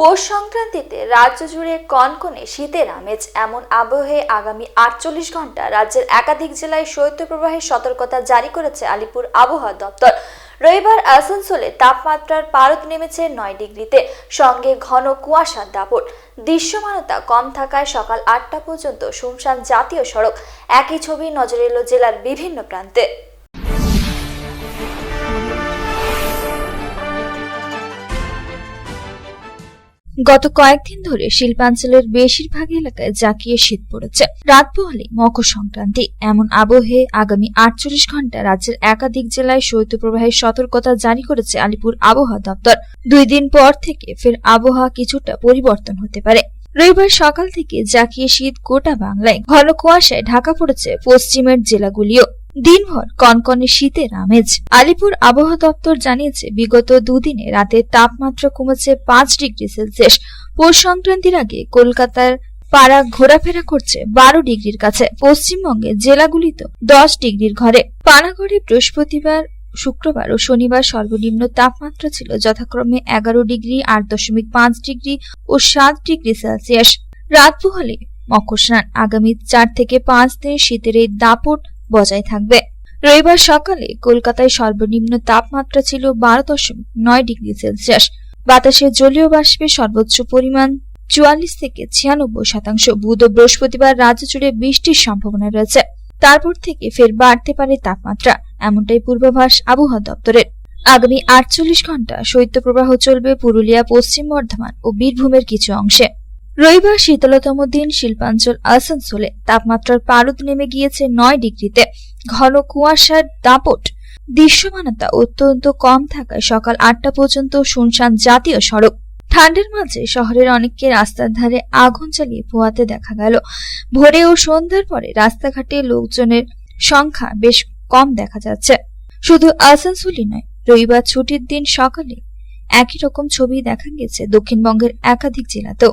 পৌষ সংক্রান্তিতে রাজ্য জুড়ে কনকনে শীতের আমেজ। এমন আবহে আগামী আটচল্লিশ ঘণ্টা রাজ্যের একাধিক জেলায় শৈত্যপ্রবাহের সতর্কতা জারি করেছে আলিপুর আবহাওয়া দপ্তর। রবিবার আসানসোলে তাপমাত্রার পারদ নেমেছে নয় ডিগ্রিতে। সঙ্গে ঘন কুয়াশার দাপট। দৃশ্যমানতা কম থাকায় সকাল আটটা পর্যন্ত শুনশান জাতীয় সড়ক। একই ছবি নজরে এলো জেলার বিভিন্ন প্রান্তে। গত কয়েকদিন ধরে শিল্পাঞ্চলের বেশিরভাগ এলাকায় জাঁকিয়ে শীত পড়েছে। রাত পোহালে মকর সংক্রান্তি, এমন আবহে আগামী আটচল্লিশ ঘণ্টা রাজ্যের একাধিক জেলায় শৈত্যপ্রবাহের সতর্কতা জারি করেছে আলিপুর আবহাওয়া দপ্তর। দুই দিন পর থেকে ফের আবহাওয়া কিছুটা পরিবর্তন হতে পারে। রবিবার সকাল থেকে জাঁকিয়ে শীত গোটা বাংলায়। ঘন কুয়াশায় ঢাকা পড়েছে পশ্চিমের জেলাগুলিও। দিনভর কনকনে শীতের আমেজ। আলিপুর আবহাওয়া দপ্তর জানিয়েছে, বিগত দুদিনে রাতের তাপমাত্রা কমেছে পাঁচ ডিগ্রি সেলসিয়াস। পৌষ সংক্রান্তির আগে কলকাতার পাড়া ঘোরাফেরা করছে বারো ডিগ্রির কাছে। পশ্চিমবঙ্গের জেলাগুলিতে দশ ডিগ্রির ঘরে। পানাগড়ে বৃহস্পতিবার, শুক্রবার ও শনিবার সর্বনিম্ন তাপমাত্রা ছিল যথাক্রমে এগারো ডিগ্রি, আট দশমিক পাঁচ ডিগ্রি ও সাত ডিগ্রি সেলসিয়াস। রাত পোহালে মকর স্নান। আগামী চার থেকে পাঁচ দিন শীতের এই দাপট বজায় থাকবে। রবিবার সকালে কলকাতায় সর্বনিম্ন তাপমাত্রা ছিল বারো দশমিক নয় ডিগ্রি সেলসিয়াস। বাতাসে জলীয় বাষ্পের সর্বোচ্চ পরিমাণ চুয়াল্লিশ থেকে ছিয়ানব্বই শতাংশ। বুধ ও বৃহস্পতিবার রাজ্য জুড়ে বৃষ্টির সম্ভাবনা রয়েছে। তারপর থেকে ফের বাড়তে পারে তাপমাত্রা, এমনটাই পূর্বাভাস আবহাওয়া দপ্তরের। আগামী আটচল্লিশ ঘণ্টা শৈত্যপ্রবাহ চলবে পুরুলিয়া, পশ্চিম বর্ধমান ও বীরভূমের কিছু অংশে। রবিবার শীতলতম দিন শিল্পাঞ্চল আসানসোলে তাপমাত্রার পারদ নেমে গিয়েছে নয় ডিগ্রিতে। ঘন কুয়াশার দাপট দৃশ্যমানতা অত্যন্ত কম থাকায় সকাল আটটা পর্যন্ত শুনশান জাতীয় সড়ক। ঠান্ডার মাঝে শহরের অনেককে রাস্তার ধারে আগুন জ্বালিয়ে পোয়াতে দেখা গেল। ভোরে ও সন্ধ্যার পরে রাস্তাঘাটে লোকজনের সংখ্যা বেশ কম দেখা যাচ্ছে। শুধু আসানসোলই নয়, রবিবার ছুটির দিন সকালে একই রকম ছবি দেখা গেছে দক্ষিণবঙ্গের একাধিক জেলাতেও।